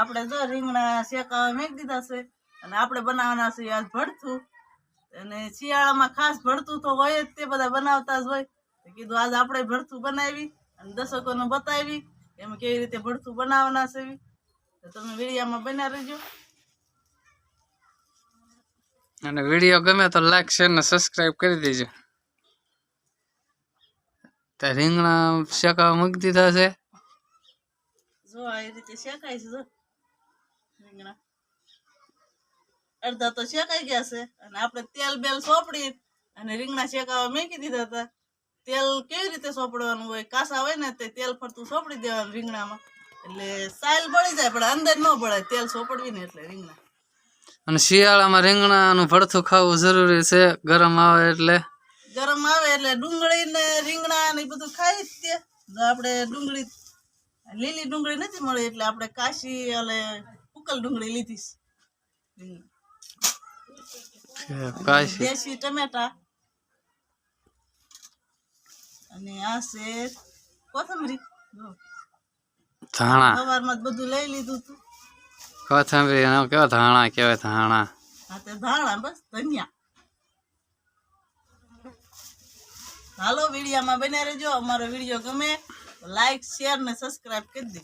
આપણે જો રીંગણા શેકાવા મેક દીધા છે અને આપણે બનાવવાના છે આજ ભડથું અને શિયાળામાં ખાસ ભડથું તો હોય જ તે બધા બનાવતા જ હોય. તો કીધું આજ આપણે ભડથું બનાવી અને દર્શકોને બતાવી એમ કેવી રીતે ભડથું બનાવવાના છે. તો તમે વિડીયામાં બન્યા રહેજો. અને વીડિયો ગમે તો લાઈક શેર ને સબસ્ક્રાઈબ કરી દેજો. તો રીંગણા શેકાવા મૂકી દીધા છે. જો આ રીતે શેકાય છે જો. રીંગણા. અડધા તો શેકાઈ ગયા છે. અને આપણે તેલ બેલ સોપડી અને રીંગણા શેકાવા મેકી દીધા હતા. તેલ કેવી રીતે સોપડવાનું હોય કાસા હોય ને તે તેલ ફરતું સોપડી દેવાનું રીંગણામાં. એટલે સાયલ બળી જાય પણ અંદર ન બળે તેલ સોપડવી ને એટલે રીંગણા. અને શિયાળામાં રીંગણાનું ભડથું ખાવું જરૂરી છે. ગરમ આવે એટલે. ગરમ આવે એટલે ડુંગળી ને રીંગણા ને બધું ખાઈ જ તે આપણે ડુંગળી લીલી ડુંગળી નથી મળી એટલે આપણે કાશી એટલે ઉકલ ડુંગળી લીધી છે રીંગણા. કાશી દેશી ટમેટા અને આ છે કોથમરી જો ધાણા સવારમાં જ બધું લઈ લીધું તું કોથંબરી એનો કેવો ધાણા કહેવાય ધાણા આ તે ધાણા બસ ધનિયા હાલો વિડીયામાં બન્યા રહેજો અમારો વીડિયો ગમે લાઈક શેર ને સબસ્ક્રાઇબ કરી દે.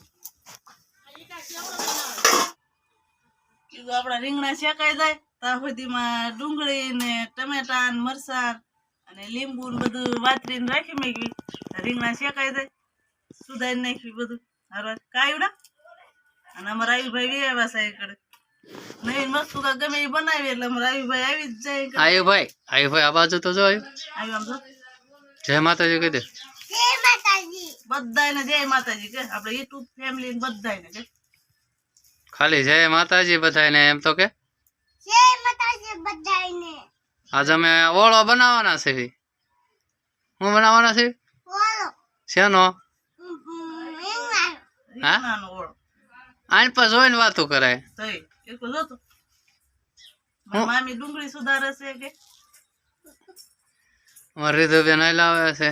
કીધું આપણા રીંગણા શેકાઈ જાય ત્યાં સુધીમાં ડુંગળી ને ટમેટા ને મરચાં અને લીંબુ ને બધું વાતરીને રાખી મેકવી રીંગણા શેકાઈ જાય સુધારી નાખવી બધું. હારો કાયુડા? અને અમારા આયુભાઈ બી આવ્યા છે એકડે. નવીન વસ્તુ કાંઈક ગમે એ બનાવી એટલે અમારા આયુભાઈ આવી જ જાય. આયુભાઈ આયુભાઈ આ બાજુ તો જો આવ્યું આમ જો. જય માતાજી કહી દે બધાને જય માતાજી કે આપણે યુટ્યુબ ફેમિલી બધાને કે. ખાલી જય માતાજી બધાને એમ તો કે? આજે અમે ઓળો બનાવવાના છે. હું બનાવવાના છે શેનો? રીંગણાનો. ઓળો. આને પર જોઈને વાતો કરાય. તઈ એક જો તો મારી મામી ડુંગળી સુધારે છે કે? રીધુબેન આયલા આવે છે.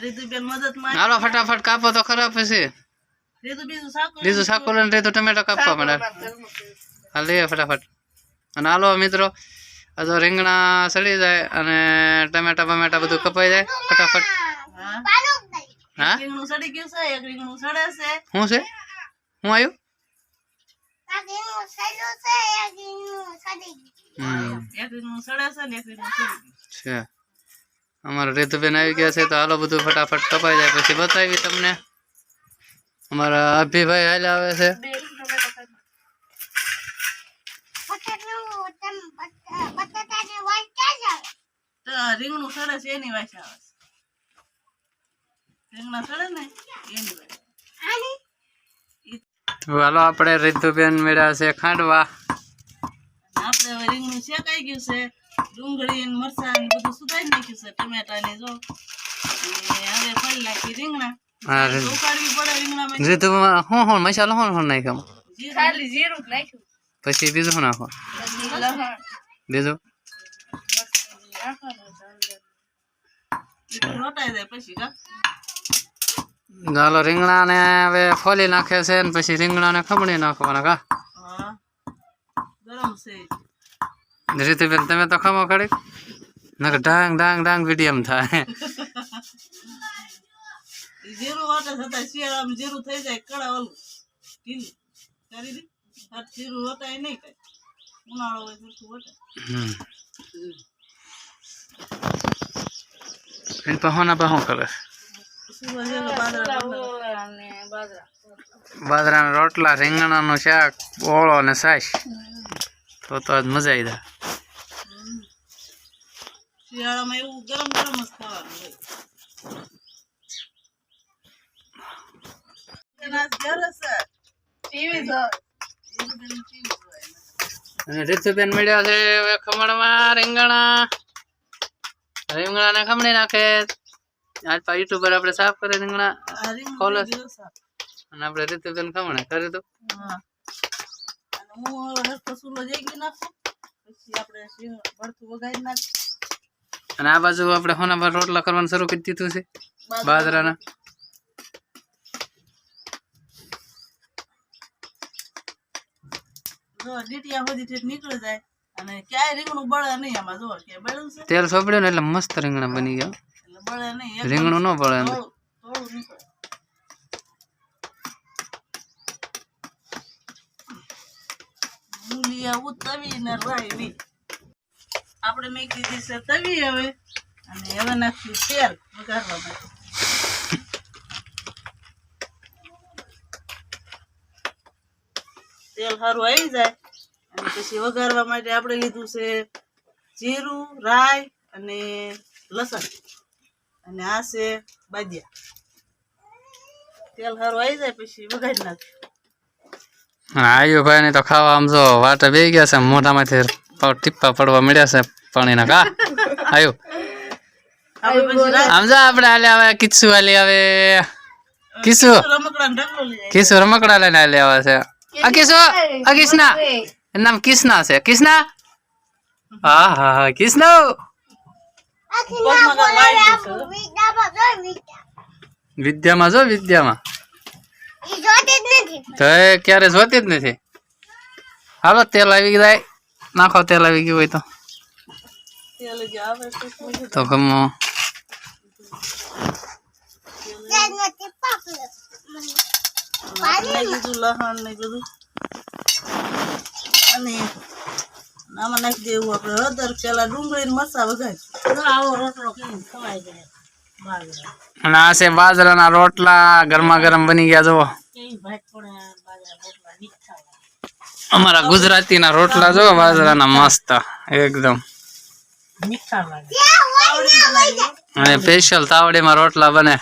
રીધુબેન મદદમાં હાલો ફટાફટ કાપો તો ખરાબ રીતુ બીજું શાક શાકો લઈને રીધું ટમેટો કાપવા મને હાલ લઈએ ફટાફટ. અને હાલો મિત્રો આ તો રીંગણા સડી જાય અને ટમેટા બમેટા બધું કપાઈ જાય ફટાફટ. હા? હા? રીંગણું સડી ગયું છે એક રીંગણું સડે છે. શું છે? હું આવ્યું? હમ. એક રીંગણું સડે છે ને એક રીંગણું સડી ગયું. છે. અમારા રીતુબેન આવી ગયા છે તો હાલો બધું ફટાફટ કપાઈ જાય. પછી બતાવી તમને. અમારા અભિભાઈ હાલ આવે છે. રીંગણું સડે છે એની વાંચે આવે રીંગણા સડે ને એની વાંચે હાલો આપણે રીતુબેન મેળ્યા છે ખાંડવા. આપણે હવે રીંગણું શેકાઈ ગયું છે. ડુંગળી મરચાં બધું સુધારી નાખ્યું છે ટમેટા ને જો હવે ફળ નાખી રીંગણા. હા રી- ઉકાળવી પડે રીંગણામાં રીતુમાં હું હું મસાલો હું હું નાખ્યો? ખાલી જીરું નાખ્યું. પછી બીજું શું નાખો? બીજું? ચાલો રીંગણા ને હવે ફોલી નાખે છે ને પછી રીંગણાને ખમણી નાખવાના કા? ગરમ તમે તો ખમો ખડી નકર ડાંગ ડાંગ ડાંગ વિડીયમ થાય. જીરું વાટે છતાં શિયાળામાં જીરું થઈ જાય કડા ઓલું. ઢીલું. કરી દી. આ જીરું વટાય નહીં કઈ. ઉનાળો હોય સરખું વટાય પહોના પહો કરે? બાજરાના રોટલા રીંગણાનું શાક ઓળો ને સાસ તો તો આજ મજા આવી જાય. શિયાળામાં એવું ગરમ ગરમ જ ખાવાનું હોય એના ઘર છે ટીવી જોવે એવું બધું TV જોવે. અને રીતુબેન કરે દો અને આ બાજુ આપણે હોના રોટલા કરવાનું શરૂ કરી દીધું છે. બાજરાના. જો ડીટીયા સુધી નીકળી જાય અને ક્યાંય રીંગણું બળે નહીં આમાં જો કે બળ્યું છે. તેલ સોંપડ્યું ને એટલે મસ્ત રીંગણા બની ગયા. એટલે બળે નહીં રીંગણું ન બળે એમ. થોડું નીકળે. મૂલિયા ને રાયવી. આપણે મેં કીધી છે તવી હવે અને હવે નાખ્યું તેલ વઘારવા માટે. તેલ સારું આવી જાય. અને પછી વઘારવા માટે આપણે લીધું છે જીરું રાઈ અને લસણ. અને આ છે બાજિયા. તેલ સારું આવી જાય પછી વઘારી નાખ્યું આયુ ભાઈ ને તો ખાવા આમ જો વાટે બે ગયા છે મોઢામાંથી ટીપ્પા પડવા મળ્યા છે પાણીના. કા? આયુ. આમ જો આપણે હાલે આવે કિસ્સુ હાલી આવે કિસુ રમકડા ઢગલો લઈ જાય રમકડા લઈને હાલી આવે છે. આ કિસ્સુ આ કિસના એનું નામ કિસના છે કિસના હા હા હા કિસનો. વિદ્યામાં જો વિદ્યામાં તો એ ક્યારે જોતી જ નથી. હાલો તેલ આવી જાય. નાખો તેલ આવી ગયું હોય તો. તો ગમો. આપણે લીધું લસણ ને બધું. અને આમાં નાખી દેવું આપણે હળદર પેલા ડુંગળી મરચા વઘારીશું આવો રોટલો કેમ ખવાય જાય અને આ છે બાજરાના રોટલા ગરમા ગરમ બની ગયા જુઓ. કેવી ભાત પડે બાજરા રોટલા અમારા ગુજરાતીના રોટલા જો બાજરાના મસ્ત એકદમ. સ્પેશિયલ તાવડીમાં રોટલા બને.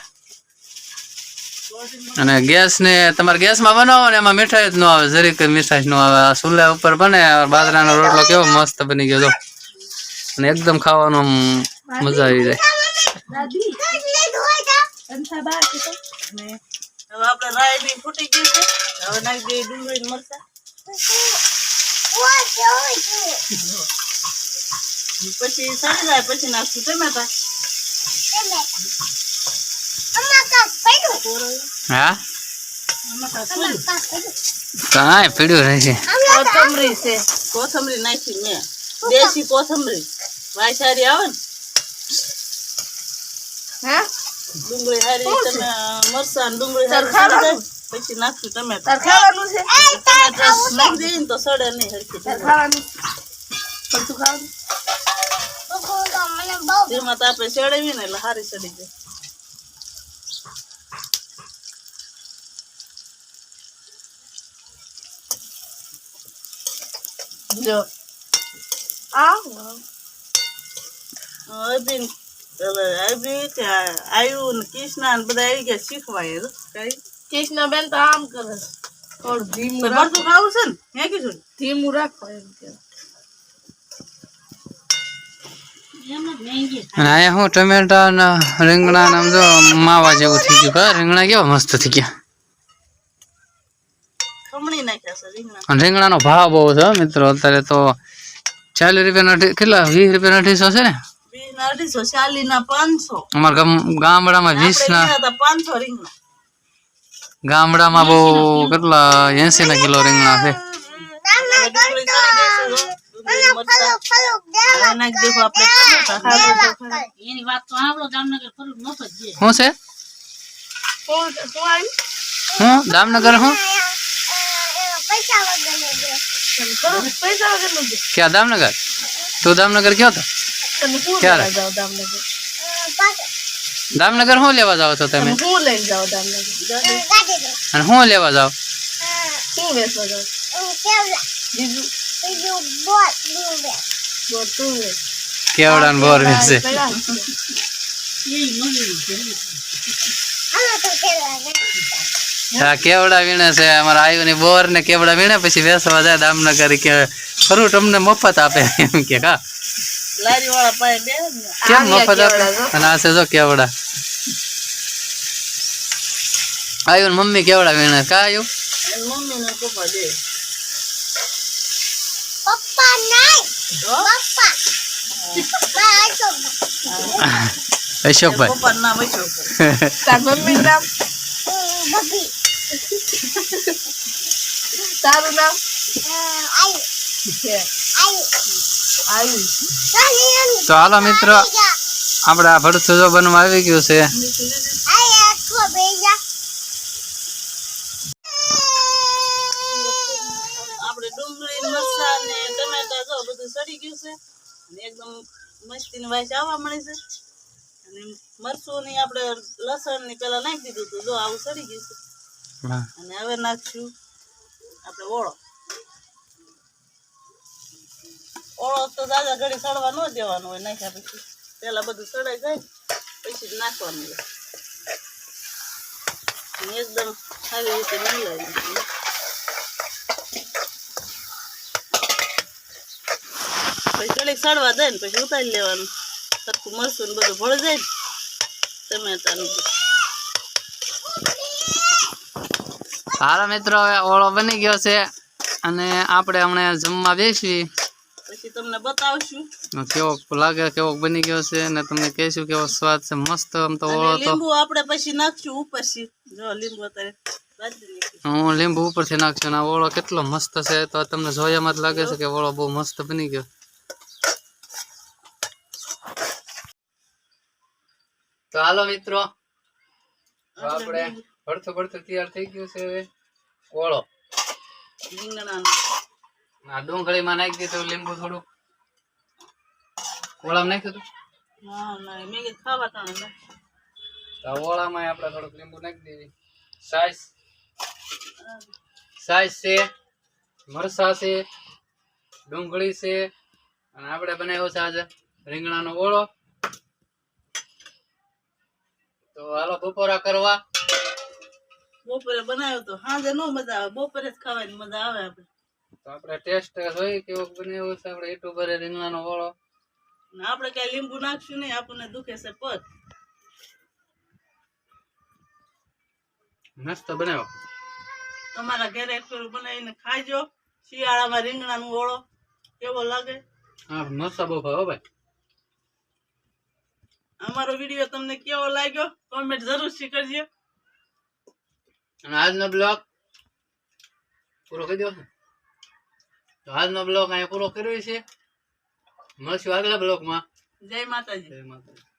અને ગેસ ને તમારે ગેસમાં બનાવો ને એમાં મીઠાઈ જ ન આવે, જરીક મીઠાઈ ન આવે. આ ચૂલા ઉપર બને બાજરાનો રોટલો કેવો મસ્ત બની ગયો અને એકદમ ખાવાનો મજા આવી જાય. પછી સારી જાય પછી નાખશું ટમેટા. હા? કાંઈ પીડ્યું રહેશે કોથમરી છે. કોથમરી નાખી મેં. દેશી કોથમરી. વાયસારી આવે ને? ડુંગળી હારી તમે મરસા ડુંગળી હારી પછી નાખશું તમે ખાવાનું છે? નાખી દઈએ ને તો સડે નહીં હરખી તેમાં તો આપણે ચડાવી ને એટલે હારી ચડી જાય. જો. અભિન અભી કે આયુ ને કૃષ્ણા ને બધા આવી ગયા શીખવા એ કઈ? કૃષ્ણબેન તો આમ કરે. થોડું ધીમું તો ભરતું ખાવું છે ને? હે કીધું? ધીમું રાખો એમ કે. અને અહીંયા હું ટમેટા ને રીંગણા ને આમ જો માવા જેવું થઈ ગયું. કા રીંગણા કેવા મસ્ત થઈ ગયા ખમણી નાખ્યા છે રીંગણા અને રીંગણાનો ભાવ બહુ છે મિત્રો. અત્યારે તો ચાલીસ રૂપિયાના કેટલા? વીસ રૂપિયાના અઢીસો છે ને? ના અઢીસો ચાલી ના પાંચસો. અમારા ગામડામાં વીસ ના પાંચસો રીંગણા. ગામડામાં બહુ કેટલા? એસી ના કિલો રીંગણા છે. શું છે? હું? જામનગર હું? વગરનું દે ક્યાં દામનગર તું દામનગર કયો તો તમે શું ક્યારે? લેવા જાઓ દામનગર દામનગર શું લેવા જાઓ છો તમે તમે શું લઈને જાઓ દામનગર અને શું લેવા જાઓ શું વેચવા જાઓ બીજું બોલ શું વેચ કેવડા ને બોર વેચે કયા? આ કેવડા વીણે છે? અમારા આયુ ની બોર ને કેવડા વીણે? પછી વેસવા જાય દામનગર કે ખરું તમને મફત આપે? એમ કે ને. કેમ મફત આપે? અને આ છે જો કેવડા. આયુ ને મમ્મી કેવડા વીણે? કા આયુ? મમ્મી ને પપ્પા બે. અશોકભાઈ. પપ્પા ના બચ્યો તાર મમ્મી નામ? તારું નામ? તો હાલો મિત્રો આપણે આ ભડથું જો બનવા આવી ગયું છે. આપણે ડુંગળી મરચાં ને ટમેટા જો બધું સડી ગયું છે. અને એકદમ મસ્તીની વાસ આવવા મળી છે. અને મરચું ની આપણે લસણની પેલા નાખી દીધું હતું. જો આવું સડી ગયું છે. અને હવે નાખશું આપણે ઓળો. ઓળો તો દાદા ઘડી સડવા ન દેવાનો હોય, નાખ્યા પછી પેલા બધું સડાઈ જાય પછી જ નાખવાનું એકદમ સારી રીતે મિલાવી પછી ઘડીક સડવા દે ને, પછી ઉતારી લેવાનું. સરખું મરસું ને બધું ભળી જાય ને ટમેટાનું બધું. હાલો મિત્રો હવે ઓળો બની ગયો છે અને આપણે હમણાં જમવા બેસવી પછી તમને બતાવશું. કેવો લાગે કેવો બની ગયો છે અને તમને કહીશું કેવો સ્વાદ છે મસ્ત આમ તો ઓળો તો. લીંબુ આપણે પછી નાખશું ઉપરથી. જો લીંબુ અત્યારે હું લીંબુ ઉપરથી નાખશું અને ઓળો કેટલો મસ્ત છે તો તમને જોયામાં જ લાગે છે કે ઓળો બહુ મસ્ત બની ગયો. તો હાલો મિત્રો આપણે ભડથું ભડથું તૈયાર થઈ ગયું છે હવે. ઓળો ના ડુંગળીમાં નાખી દીધું લીંબુ થોડું ઓળામાં નાખ્યું હતું? ઓળામાં આપણે થોડુંક લીંબુ નાખી દીધી. સાઈઝ? સાઈઝ છે મરસા છે ડુંગળી છે અને આપણે બનાવ્યો છે આજે રીંગણાનો ઓળો. તો હાલો બપોરા કરવા. બપોરે બનાવ્યો તો સાંજે નો મજા આવે બપોરે જ ખાવાની મજા આવે આપણે તો આપણે ટેસ્ટ હોય કેવો બનાવ્યો છે આપણે યુટ્યુબરે રીંગણાનો ઓળો. આપણે કઈ લીંબુ નાખશું નહીં આપણને દુખે છે પગ. નાસ્તો બનાવ્યો. તમારા ઘરે બનાવીને ખાજો શિયાળામાં રીંગણાનું ઓળો કેવો લાગે? હા મસ્ત બહુ ભાવ ભાઈ. અમારો વીડિયો તમને કેવો લાગ્યો? કોમેન્ટ જરૂરથી કરજો. અને આજનો બ્લોગ પૂરો કરી દો તો આજનો બ્લોગ અહીંયા પૂરો કર્યો છે. મળશું આગલા બ્લોગમાં જય માતાજી. જય માતાજી.